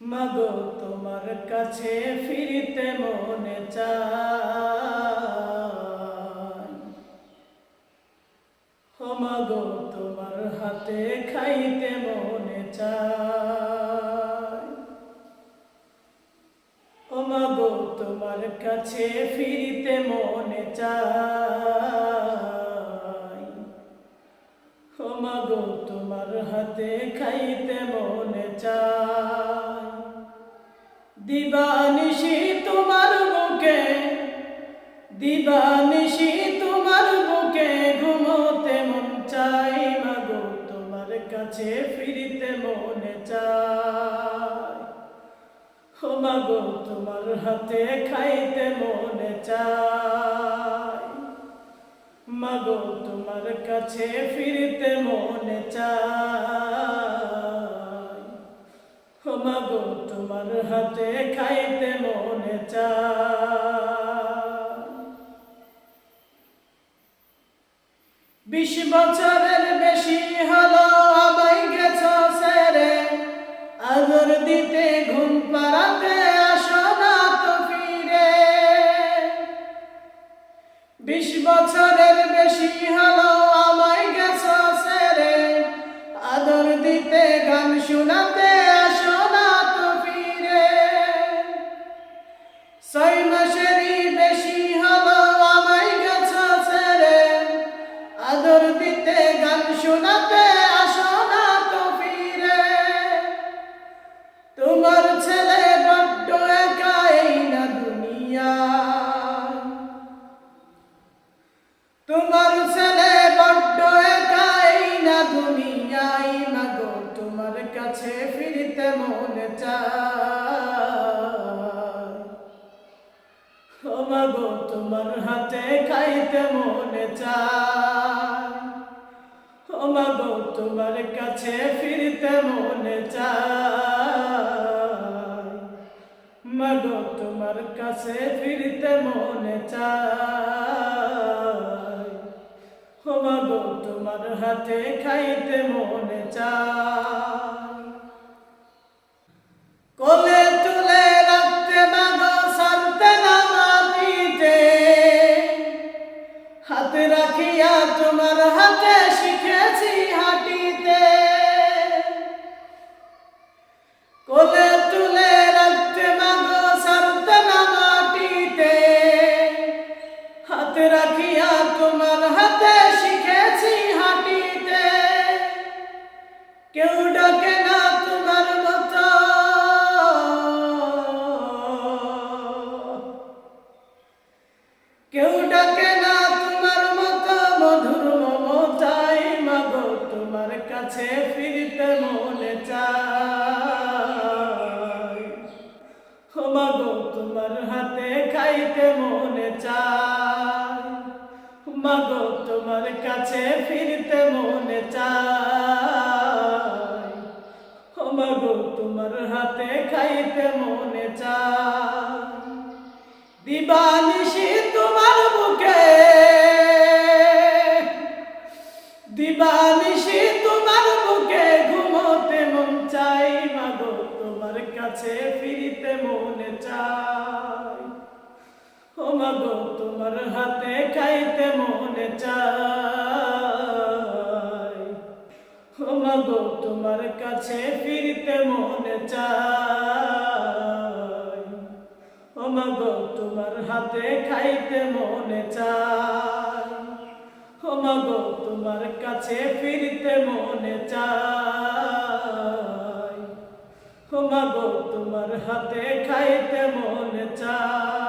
মাগো তোমার কাছে ফিরতে মনে চায়। মাগো তোমার হাতে খাইতে মনে চায় ও মাগো তোমার কাছে ফিরতে মনে চায় ও মাগো তোমার হাতে খাইতে মনে চায় দিবানিশি তোমার বুকে দিবানিশি কাছে ফিরিতে মনে চাই ও মাগো তোমার হাতে খাইতে মনে চাই মাগো তোমার কাছে ফিরতে মনে চাই ও মাগো তোমার হাতে খাইতে মনে চাই বিশ বছরের তোমার ছেলে বড্ড একা এই না দুনিয়ায়, মাগো তোমার কাছে ফিরতে মনে চায়। মাগো তোমার হাতে খাইতে মনে ও মাগো তোমার কাছে ফিরতে মনে চায়। মাগো তোমার কাছে ফিরতে মনে ও মাগো তোমার হাতে খাইতে মনে চায় কোলে তুলে রাখতে মাগো, সারতে না মাটিতে। হাতে রাখিয়া তোমার মাগো, তোমার কাছে ফিরতে মনে চাই। ও মাগো, তোমার হাতে খাইতে মনে চাই। দিবানিশি তোমার বুকে দিবানিশি তোমার বুকে ঘুমোতে মন চাই মাগো, তোমার কাছে ফিরিতে মনে ও মাগো তোমার হাতে খাইতে মনে চাই। ও মাগো তোমার কাছে ফিরতে মনে চাই। ও মাগো তোমার হাতে খাইতে মনে চাই। ও মাগো তোমার কাছে ফিরতে মনে চাই। ও মাগো তোমার হাতে খাইতে মনে মাগো